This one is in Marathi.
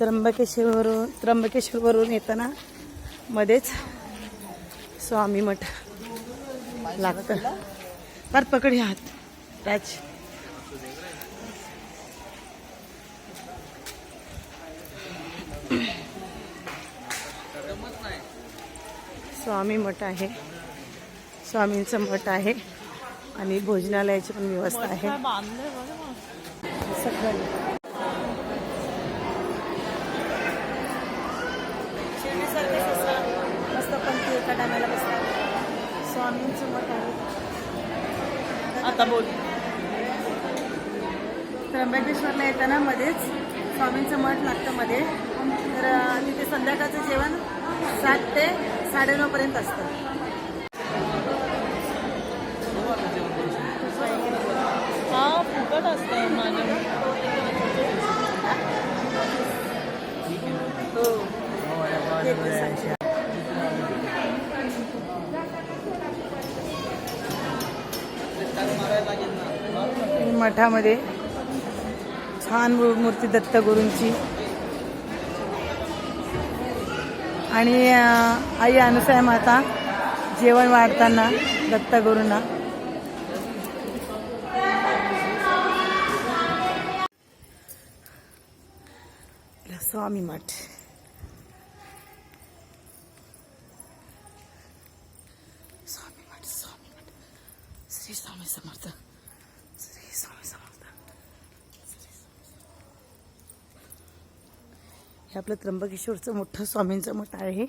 त्र्यंबकेश्वरवरून त्र्यंबकेश्वरवरून येताना मध्येच स्वामी मठ लागतं. फार पकड ह्या हात. राज. स्वामी मठ आहे. स्वामींचं मठ आहे आणि भोजनालयाची पण व्यवस्था आहे. सगळं. बसतात स्वामींचं मठ आहे. आता बोल. त्र्यंबकेश्वरला येताना मध्येच स्वामींचं मठ लागतं मध्ये. तर तिथे संध्याकाळचं जेवण सात ते साडेनऊ पर्यंत असतं. हा फुकट असतं माझ्या ते पण सांगते. आणि मठामध्ये छान मूर्ती मूर्ती दत्तगुरूंची आणि आई अनुसया माता जेवण वाढताना दत्तगुरूंना स्वामी मठ स्वामी मठ स्वामी मठ श्री स्वामी समर्थ श्री स्वामी समर्थ हे आपलं त्र्यंबकेश्वरचं मोठं स्वामींचं मठ आहे.